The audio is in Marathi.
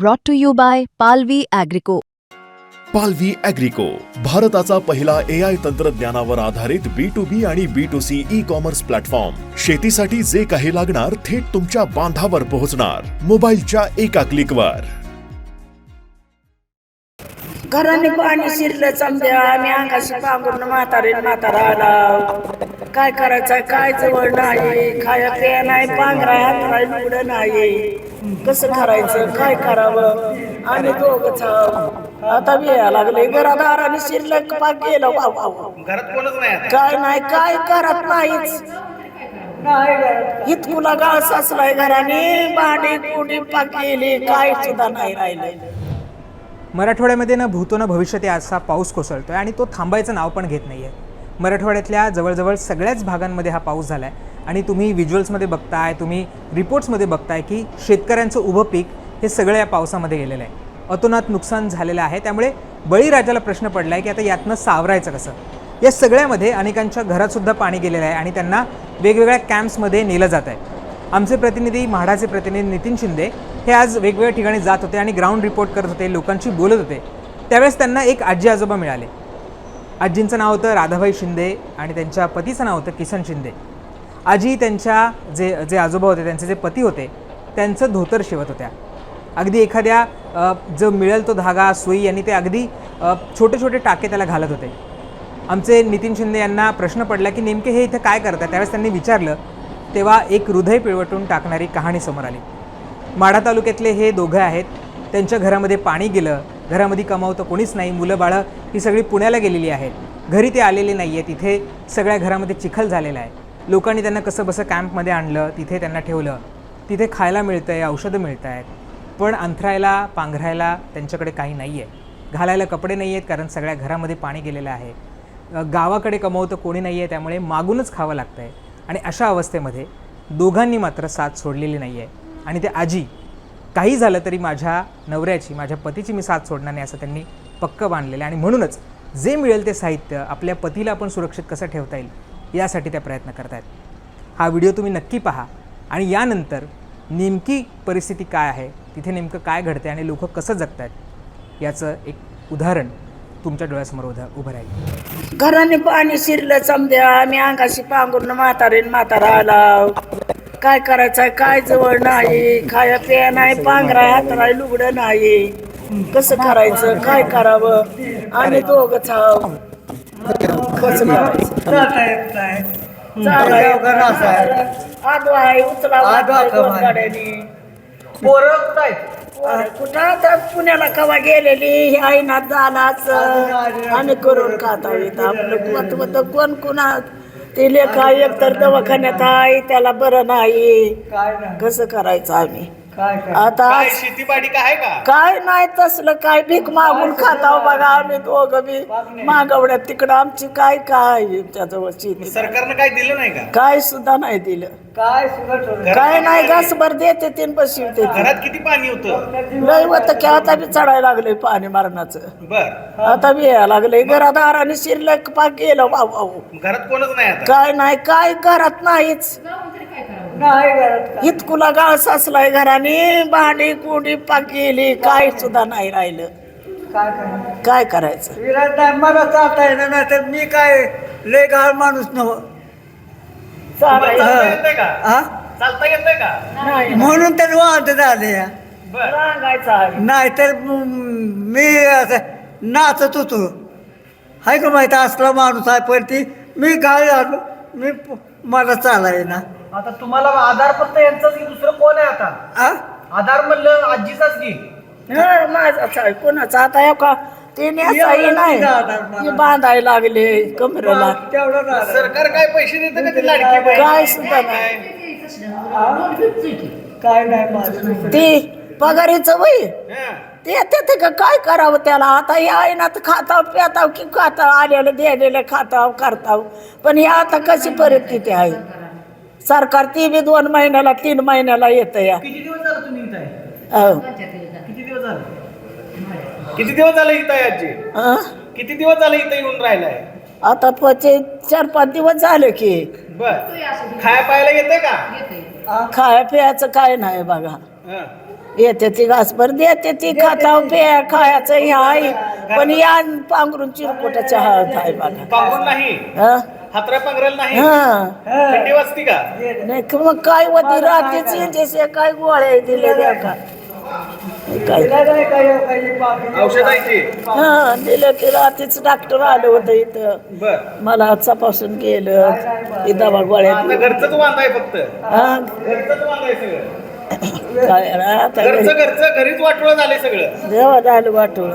brought to you by Palvi Agrico. पालवी अॅग्रिको भारताचा पहिला ए आय तंत्रज्ञानावर आधारित बी टू बी आणि B to C e commerce platform शेतीसाठी जे काही लागणार थेट तुमच्या बांधावर पोहोचणार. मोबाईलच्या एका क्लिकवर घराने पाणी शिरलं समजा आम्ही अंगाशी पांघरून म्हातारे म्हातारा आला. काय करायचं काय जवळ नाही खाया पिया नाही पांघरा हात नाही लुगडं नाही. कसं करायचं काय करावं? आम्ही दोघच. आता बिया लागले घरादाराने शिरलं पाक गेलं वाव वाव घरात कोणच नाही आता. काय नाही काय करत नाहीच. इतकुला गाळ साचलाय घराने भांडी कुडी पाक गेली काय सुद्धा नाही राहिलं मराठवाड्यामध्ये ना भूतो ना भविष्यात या असा पाऊस कोसळतोय आणि तो थांबायचं नाव पण घेत नाही आहे मराठवाड्यातल्या जवळजवळ सगळ्याच भागांमध्ये हा पाऊस झाला आहे आणि तुम्ही व्हिज्युअल्समध्ये बघताय तुम्ही रिपोर्ट्समध्ये बघताय की शेतकऱ्यांचं उभं पीक हे सगळं या पावसामध्ये गेलेलं आहे. अतोनात नुकसान झालेलं आहे. त्यामुळे बळीराजाला प्रश्न पडला आहे की आता यातनं सावरायचं कसं? या सगळ्यामध्ये अनेकांच्या घरातसुद्धा पाणी गेलेलं आहे आणि त्यांना वेगवेगळ्या कॅम्प्समध्ये नेलं जात आहे. आमचे प्रतिनिधी म्हाडाचे प्रतिनिधी नितीन शिंदे हे आज वेगवेगळ्या ठिकाणी जात होते आणि ग्राउंड रिपोर्ट करत होते लोकांशी बोलत होते. त्यावेळेस त्यांना एक आजी आजोबा मिळाले. आजींचं नाव होतं राधाबाई शिंदे आणि त्यांच्या पतीचं नाव होतं किसन शिंदे. आजी त्यांच्या जे जे आजोबा होते त्यांचे जे पती होते त्यांचं धोतर शिवत होत्या. अगदी एखाद्या जो मिळेल तो धागा सुई यांनी ते अगदी छोटे छोटे टाके त्याला घालत होते. आमचे नितीन शिंदे यांना प्रश्न पडला की नेमके हे इथं काय करतात? त्यावेळेस त्यांनी विचारलं तेव्हा एक हृदय पिळवटून टाकणारी कहाणी समोर आली. माढा तालुक्यातले हे दोघं आहेत त्यांच्या घरामध्ये पाणी गेलं घरामध्ये कमावतं कोणीच नाही मुलं बाळं ही सगळी पुण्याला गेलेली आहेत. घरी ते आलेले नाही आहेत तिथे सगळ्या घरामध्ये चिखल झालेला आहे. लोकांनी त्यांना कसं बसं कॅम्पमध्ये आणलं तिथे त्यांना ठेवलं. तिथे खायला मिळतं आहे औषधं मिळत आहेत पण अंथरायला पांघरायला त्यांच्याकडे काही नाही आहे घालायला कपडे नाही आहेत कारण सगळ्या घरामध्ये पाणी गेलेलं आहे. गावाकडे कमवतं कोणी नाही आहे त्यामुळे मागूनच खावं लागतं आहे आणि अशा अवस्थेमध्ये दोघांनी मात्र साथ सोडलेली नाही आहे आणि ते आजी काही झालं तरी माझ्या नवऱ्याची माझ्या पतीची मी साथ सोडणार नाही असं त्यांनी पक्क बांधलेलं आहे. आणि म्हणूनच जे मिळेल ते साहित्य आपल्या पतीला आपण सुरक्षित कसं ठेवता येईल यासाठी त्या प्रयत्न करत आहेत हा व्हिडिओ तुम्ही नक्की पहा आणि यानंतर नेमकी परिस्थिती काय आहे तिथे नेमकं काय घडते आणि लोक कसं जगत आहेत याचं एक उदाहरण तुमच्या डोळ्यासमोर उदा उभं राहील. घराने पाणी शिरलं समजा आम्ही अंगाशी पांघरून म्हातारे म्हातारा आला काय करायचं काय जवळ नाही? खाया पिया नाही पांघरा हात नाही लुगडं नाही. कसं करायचं? काय करावं? आम्ही दोघच आहोत कसं करायचं? आहे कुठं आता? पुण्याला कवा गेलेली? ही आईनात झालाच आणि करून खाता येत. आपलं मत मत कोण कुणा ते लेखा एक तर दवाखान्यात आहे त्याला बरं नाही. कसं करायचं आम्ही? आता काय शेतीबाडी काय का? काय नाही तसलं काय भीक मागून खाताव बघा आम्ही दोघं बी. मागवड्यात तिकडं आमची काय काय त्याजवळ शेती? सरकारनं काय दिलं नाही का? काय सुद्धा नाही दिलं. घरात- काय नाही घासभर देते तीन बसवते ते. घरात किती पाणी होतं? लय होतं की आता बी चढायला लागले पाणी मारणाचं. बर. आता बी यायला लागले घरादाराने शिरलं पाक गेलं वाव वाव. घरात कोणच नाही आता? काय नाही काय घरात नाहीच. इतकुला गाळ साचलाय घराने भांडी कुडी पाक गेली काय सुद्धा नाही राहिलं. काय करायचं? विराट नाही मला चालता येणार नाही तर मी काय लय घाल माणूस नव चालता हा? का? नाही. म्हणून तर वाद झाले नाही तर मी असं नाचत होतो. हाय का माहिती असला माणूस आहे पण ती मी काय झालो मी मला चाला ना आता तुम्हाला आधार फक्त यांचाच की दुसरं कोण आहे आता? आ? आधार म्हणलं आजीचाच की. हा, कोणाचा आता हे का? ते नाही. हे बांधायला लागले कमरेला. सरकार काय पैसे देतं का ती लाडकी बहीण? काय सुद्धा नाही. काय नाही माझं. ते पगारीचं वय हं. ते ते का काय करावं त्याला? आता या आईनात खाताव प्याताव की खाताव आलेलं द्यायलेलं खाताव करताव. पण हे आता कशी परिस्थिती आहे? सरकार ती बी दोन महिन्याला तीन महिन्याला येतं या किती दिवस झालं तुम्ही इथं आहे? अहो. किती दिवस झालं? किती दिवस झाले इथं आहे आजी? अं? किती दिवस झाले इथं येऊन राहिलाय? आता पचे चार पाच दिवस झाले की. बर. खाया पाहायला येते का? खाया प्यायचं काय नाही बघा. हं. येते ती घासभर देते ती खाताव पे खायचं हे आहे. पण या पांघरून चिरकुटाच्या हात आहे बघा. नाही? हा. हातरा पांघरायला नाही? हा. थंडी वाजती का? नाही की मग काय होती रात्रीच जसे काय गोळ्या दिले द्या का? काय? हा दिलं की रात्रीच डॉक्टर आलं होतं इथं. बर. मला तपासून गेलं ते दवा गोळ्या आता दिल्या. घरचंच वांदाय फक्त. हा? घरचंच वांदाय सगळं. काय आता घरचं घरचं घरीच वाटोळं झालंय सगळं. देवा झालं वाटोळ.